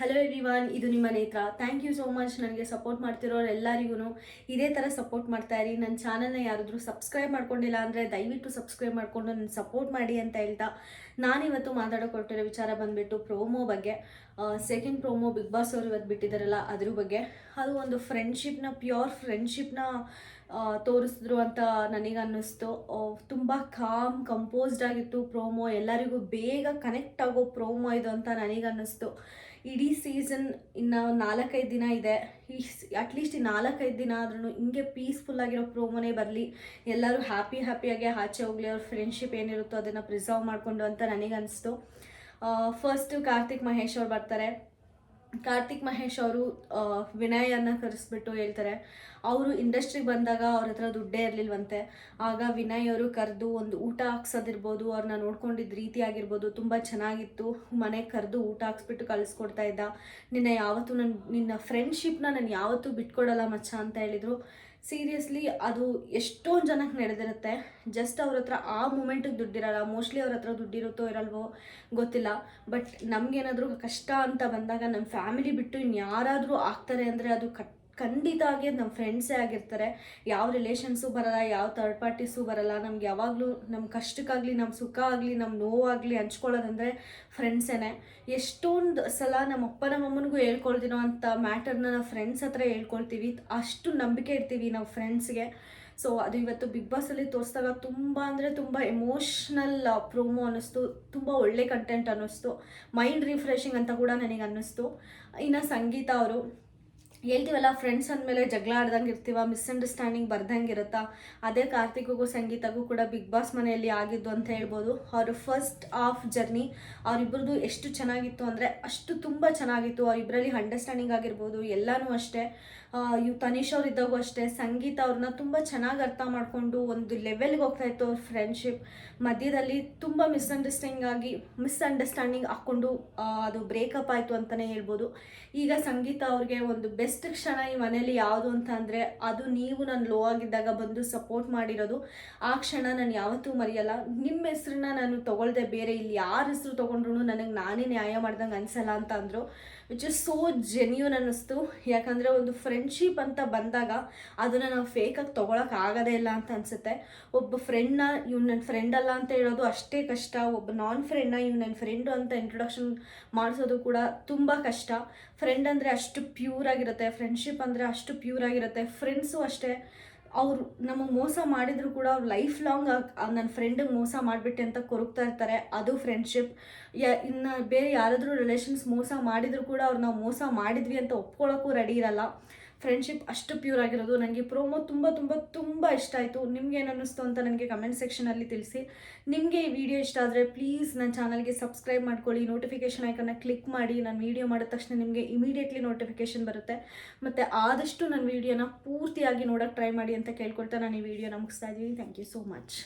Hello everyone ಇದು ನಿಮ್ಮ Netra. Thank you so much ನನಗೆ ಸಪೋರ್ಟ್ ಮಾಡ್ತಿರೋರು ಎಲ್ಲರಿಗೂ ಇದೇ ಥರ ಸಪೋರ್ಟ್ ಮಾಡ್ತಾ ಇರಿ. ನನ್ನ ಚಾನಲ್ನ ಯಾರಾದರೂ ಸಬ್ಸ್ಕ್ರೈಬ್ ಮಾಡ್ಕೊಂಡಿಲ್ಲ ಅಂದರೆ ದಯವಿಟ್ಟು ಸಬ್ಸ್ಕ್ರೈಬ್ ಮಾಡಿಕೊಂಡು ನನ್ನ ಸಪೋರ್ಟ್ ಮಾಡಿ ಅಂತ ಹೇಳ್ತಾ ನಾನಿವತ್ತು ಮಾತಾಡೋಕೆ ಕೊಟ್ಟಿರೋ ವಿಚಾರ ಬಂದುಬಿಟ್ಟು ಪ್ರೋಮೋ ಬಗ್ಗೆ. ಸೆಕೆಂಡ್ ಪ್ರೋಮೋ ಬಿಗ್ ಬಾಸ್ ಅವರು ಇವತ್ತು ಬಿಟ್ಟಿದ್ದಾರಲ್ಲ ಅದ್ರ ಬಗ್ಗೆ. ಅದು ಒಂದು ಫ್ರೆಂಡ್ಶಿಪ್ನ ಪ್ಯೂರ್ ಫ್ರೆಂಡ್ಶಿಪ್ನ ತೋರಿಸಿದ್ರು ಅಂತ ನನಗೆ ಅನ್ನಿಸ್ತು ತುಂಬ ಕಾಮ್ ಕಂಪೋಸ್ಡ್ ಆಗಿತ್ತು ಪ್ರೋಮೋ ಎಲ್ಲರಿಗೂ ಬೇಗ ಕನೆಕ್ಟ್ ಆಗೋ ಪ್ರೋಮೋ ಇದು ಅಂತ ನನಗೆ ಅನ್ನಿಸ್ತು ಇಡೀ ಸೀಸನ್ ಇನ್ನು ನಾಲ್ಕೈದು ದಿನ ಇದೆ. ಅಟ್ಲೀಸ್ಟ್ ಈ ನಾಲ್ಕೈದು ದಿನ ಆದ್ರೂ ಹಿಂಗೆ ಪೀಸ್ಫುಲ್ ಆಗಿರೋ ಪ್ರೋಮೋನೇ ಬರಲಿ. ಎಲ್ಲರೂ ಹ್ಯಾಪಿ ಹ್ಯಾಪಿಯಾಗಿ ಆಚೆ ಹೋಗಲಿ, ಅವ್ರ ಫ್ರೆಂಡ್ಶಿಪ್ ಏನಿರುತ್ತೋ ಅದನ್ನು ಪ್ರಿಸರ್ವ್ ಮಾಡಿಕೊಂಡು ಅಂತ ನನಗನ್ನಿಸ್ತು. ಫಸ್ಟು ಕಾರ್ತಿಕ್ ಮಹೇಶ್ ಅವ್ರು ಬರ್ತಾರೆ. ಕಾರ್ತಿಕ್ ಮಹೇಶ್ ಅವರು ವಿನಯನ್ನ ಕರೆಸ್ಬಿಟ್ಟು ಹೇಳ್ತಾರೆ. ಅವರು ಇಂಡಸ್ಟ್ರಿಗೆ ಬಂದಾಗ ಅವ್ರ ಹತ್ರ ದುಡ್ಡೇ ಇರಲಿಲ್ವಂತೆ. ಆಗ ವಿನಯ್ ಅವರು ಕರೆದು ಒಂದು ಊಟ ಹಾಕ್ಸೋದಿರ್ಬೋದು ಅವ್ರನ್ನ ನೋಡ್ಕೊಂಡಿದ್ದ ರೀತಿ ಆಗಿರ್ಬೋದು, ತುಂಬ ಚೆನ್ನಾಗಿತ್ತು. ಮನೆಗೆ ಕರೆದು ಊಟ ಹಾಕ್ಸ್ಬಿಟ್ಟು ಕಳಿಸ್ಕೊಡ್ತಾ ಇದ್ದ. ನಿನ್ನ ಯಾವತ್ತೂ ನನ್ನ ನಿನ್ನ ಫ್ರೆಂಡ್ಶಿಪ್ನ ನಾನು ಯಾವತ್ತೂ ಬಿಟ್ಕೊಡಲ್ಲ ಮಚ್ಚ ಅಂತ ಹೇಳಿದರು. ಸೀರಿಯಸ್ಲಿ ಅದು ಎಷ್ಟೊಂದು ಜನಕ್ಕೆ ನಡೆದಿರುತ್ತೆ. ಜಸ್ಟ್ ಅವ್ರ ಹತ್ರ ಆ ಮೂಮೆಂಟಿಗೆ ದುಡ್ಡಿರಲ್ಲ ಮೋಸ್ಟ್ಲಿ ಅವ್ರ ಹತ್ರ ದುಡ್ಡಿರುತ್ತೋ ಇರಲ್ವೋ ಗೊತ್ತಿಲ್ಲ. ಬಟ್ ನಮಗೇನಾದರೂ ಕಷ್ಟ ಅಂತ ಬಂದಾಗ ನಮ್ಮ ಫ್ಯಾಮಿಲಿ ಬಿಟ್ಟು ಇನ್ಯಾರಾದರೂ ಆಗ್ತಾರೆ ಅಂದರೆ ಅದು ಕಟ್ ಖಂಡಿತ ಆಗಿ ನಮ್ಮ ಫ್ರೆಂಡ್ಸೇ ಆಗಿರ್ತಾರೆ. ಯಾವ ರಿಲೇಷನ್ಸು ಬರಲ್ಲ, ಯಾವ ಥರ್ಡ್ ಪಾರ್ಟೀಸು ಬರಲ್ಲ, ನಮ್ಗೆ ಯಾವಾಗಲೂ ನಮ್ಮ ಕಷ್ಟಕ್ಕಾಗಲಿ ನಮ್ಮ ಸುಖ ಆಗಲಿ ನಮ್ಮ ನೋವಾಗಲಿ ಹಂಚ್ಕೊಳ್ಳೋದಂದರೆ ಫ್ರೆಂಡ್ಸೇನೆ ಎಷ್ಟೊಂದು ಸಲ ನಮ್ಮ ಅಪ್ಪ ನಮ್ಮ ಅಮ್ಮನಿಗೂ ಹೇಳ್ಕೊಳ್ದಿರೋ ಅಂಥ ಮ್ಯಾಟರ್ನ ನಾವು ಫ್ರೆಂಡ್ಸ್ ಹತ್ರ ಹೇಳ್ಕೊಳ್ತೀವಿ. ಅಷ್ಟು ನಂಬಿಕೆ ಇರ್ತೀವಿ ನಾವು ಫ್ರೆಂಡ್ಸ್ಗೆ ಸೊ ಅದು ಇವತ್ತು ಬಿಗ್ ಬಾಸಲ್ಲಿ ತೋರಿಸಿದಾಗ ತುಂಬ ಅಂದರೆ ತುಂಬ ಎಮೋಷ್ನಲ್ ಪ್ರೋಮೋ ಅನ್ನಿಸ್ತು. ತುಂಬ ಒಳ್ಳೆ ಕಂಟೆಂಟ್ ಅನ್ನಿಸ್ತು. ಮೈಂಡ್ ರಿಫ್ರೆಶಿಂಗ್ ಅಂತ ಕೂಡ ನನಗೆ ಅನ್ನಿಸ್ತು ಇನ್ನು ಸಂಗೀತ ಅವರು. ಹೇಳ್ತೀವಲ್ಲ ಫ್ರೆಂಡ್ಸ್ ಅಂದಮೇಲೆ ಜಗಳ ಆಡ್ದಂಗೆ ಇರ್ತೀವ ಮಿಸ್ಅಂಡರ್ಸ್ಟ್ಯಾಂಡಿಂಗ್ ಬರ್ದಂಗೆ ಇರುತ್ತಾ. ಅದೇ ಕಾರ್ತಿಕ್ಗೂ ಸಂಗೀತಗೂ ಕೂಡ ಬಿಗ್ ಬಾಸ್ ಮನೆಯಲ್ಲಿ ಆಗಿದ್ದು ಅಂತ ಹೇಳ್ಬೋದು. ಅವ್ರ ಫಸ್ಟ್ ಆಫ್ ಜರ್ನಿ ಅವರಿಬ್ಬರದು ಎಷ್ಟು ಚೆನ್ನಾಗಿತ್ತು ಅಂದರೆ ಅಷ್ಟು ತುಂಬ ಚೆನ್ನಾಗಿತ್ತು. ಅವರಿಬ್ಬರಲ್ಲಿ ಅಂಡರ್ಸ್ಟ್ಯಾಂಡಿಂಗ್ ಆಗಿರ್ಬೋದು, ಎಲ್ಲನೂ ಅಷ್ಟೇ. ಇವು ತನೀಶ್ ಅವ್ರು ಇದ್ದಾಗೂ ಅಷ್ಟೇ. ಸಂಗೀತ ಅವ್ರನ್ನ ತುಂಬ ಚೆನ್ನಾಗಿ ಅರ್ಥ ಮಾಡಿಕೊಂಡು ಒಂದು ಲೆವೆಲ್ಗೆ ಹೋಗ್ತಾ ಇತ್ತು ಅವ್ರ ಫ್ರೆಂಡ್ಶಿಪ್ ಮಧ್ಯದಲ್ಲಿ ತುಂಬ ಮಿಸ್ಅಂಡರ್ಸ್ಟ್ಯಾಂಡಿಂಗ್ ಆಗಿ ಮಿಸ್ಅಂಡರ್ಸ್ಟ್ಯಾಂಡಿಂಗ್ ಹಾಕ್ಕೊಂಡು ಅದು ಬ್ರೇಕಪ್ ಆಯಿತು ಅಂತಲೇ ಹೇಳ್ಬೋದು. ಈಗ ಸಂಗೀತ ಅವ್ರಿಗೆ ಒಂದು ಬೆಸ್ಟ್ ಕ್ಷಣ ಈ ಮನೇಲಿ ಯಾವುದು ಅಂತ ಅಂದರೆ, ಅದು ನೀವು ನಾನು ಲೋ ಆಗಿದ್ದಾಗ ಬಂದು ಸಪೋರ್ಟ್ ಮಾಡಿರೋದು. ಆ ಕ್ಷಣ ನಾನು ಯಾವತ್ತೂ ಮರೆಯಲ್ಲ. ನಿಮ್ಮ ಹೆಸ್ರನ್ನ ನಾನು ತೊಗೊಳ್ದೆ ಬೇರೆ, ಇಲ್ಲಿ ಯಾರ ಹೆಸರು ತೊಗೊಂಡ್ರು ನನಗೆ ನಾನೇ ನ್ಯಾಯ ಮಾಡ್ದಂಗೆ ಅನಿಸಲ್ಲ ಅಂತ ಅಂದರು. ವಿಚ್ ಇಸ್ ಸೋ ಜೆನ್ಯೂನ್ ಅನ್ನಿಸ್ತು. ಯಾಕಂದರೆ ಒಂದು ಫ್ರೆಂಡ್ಶಿಪ್ ಅಂತ ಬಂದಾಗ ಅದನ್ನು ನಾವು ಫೇಕಾಗಿ ತೊಗೊಳಕ್ಕೆ ಆಗೋದೇ ಇಲ್ಲ ಅಂತ ಅನಿಸುತ್ತೆ. ಒಬ್ಬ ಫ್ರೆಂಡ್ನ ಇವ್ನು ನನ್ನ ಫ್ರೆಂಡ್ ಅಲ್ಲ ಅಂತ ಹೇಳೋದು ಅಷ್ಟೇ ಕಷ್ಟ. ಒಬ್ಬ ನಾನ್ ಫ್ರೆಂಡ್ನ ಇವ್ನು ನನ್ನ ಫ್ರೆಂಡು ಅಂತ ಇಂಟ್ರೊಡಕ್ಷನ್ ಮಾಡಿಸೋದು ಕೂಡ ತುಂಬ ಕಷ್ಟ. ಫ್ರೆಂಡ್ ಅಂದರೆ ಅಷ್ಟು ಪ್ಯೂರ್ ಆಗಿರುತ್ತೆ ಫ್ರೆಂಡ್ಶಿಪ್ ಅಂದರೆ ಅಷ್ಟು ಪ್ಯೂರ್ ಆಗಿರುತ್ತೆ ಫ್ರೆಂಡ್ಸು ಅಷ್ಟೇ. ಅವರು ನಮಗೆ ಮೋಸ ಮಾಡಿದ್ರು ಕೂಡ ಅವ್ರು ಲೈಫ್ ಲಾಂಗ್ ನನ್ನ ಫ್ರೆಂಡಿಗೆ ಮೋಸ ಮಾಡಿಬಿಟ್ಟೆ ಅಂತ ಕೊರಗ್ತಾ ಇರ್ತಾರೆ. ಅದು ಫ್ರೆಂಡ್ಶಿಪ್ ಯ, ಇನ್ನು ಬೇರೆ ಯಾರಾದರೂ ರಿಲೇಷನ್ಸ್ ಮೋಸ ಮಾಡಿದ್ರು ಕೂಡ ಅವ್ರು ನಾವು ಮೋಸ ಮಾಡಿದ್ವಿ ಅಂತ ಒಪ್ಕೊಳ್ಳೋಕ್ಕೂ ರೆಡಿ ಇರಲ್ಲ. ಫ್ರೆಂಡ್ಶಿಪ್ ಅಷ್ಟು ಪ್ಯೂರ್ ಆಗಿರೋದು. ನನಗೆ ಪ್ರೋಮೋ ತುಂಬ ತುಂಬ ತುಂಬ ಇಷ್ಟ ಆಯಿತು. ನಿಮ್ಗೆ ಏನು ಅನ್ನಿಸ್ತು ಅಂತ ನನಗೆ ಕಮೆಂಟ್ ಸೆಕ್ಷನಲ್ಲಿ ತಿಳಿಸಿ. ನಿಮಗೆ ಈ ವಿಡಿಯೋ ಇಷ್ಟ ಆದರೆ ಪ್ಲೀಸ್ ನನ್ನ ಚಾನಲ್ಗೆ ಸಬ್ಸ್ಕ್ರೈಬ್ ಮಾಡ್ಕೊಳ್ಳಿ. ನೋಟಿಫಿಕೇಷನ್ ಐಕನ್ನ ಕ್ಲಿಕ್ ಮಾಡಿ. ನಾನು ವೀಡಿಯೋ ಮಾಡಿದ ತಕ್ಷಣ ನಿಮಗೆ ಇಮಿಡಿಯೇಟ್ಲಿ ನೋಟಿಫಿಕೇಷನ್ ಬರುತ್ತೆ. ಮತ್ತು ಆದಷ್ಟು ನನ್ನ ವೀಡಿಯೋನ ಪೂರ್ತಿಯಾಗಿ ನೋಡೋಕ್ಕೆ ಟ್ರೈ ಮಾಡಿ ಅಂತ ಕೇಳ್ಕೊಳ್ತಾ ನಾನು ಈ ವಿಡಿಯೋನ ಮುಗಿಸ್ತಾ ಇದ್ದೀನಿ. Thank you so much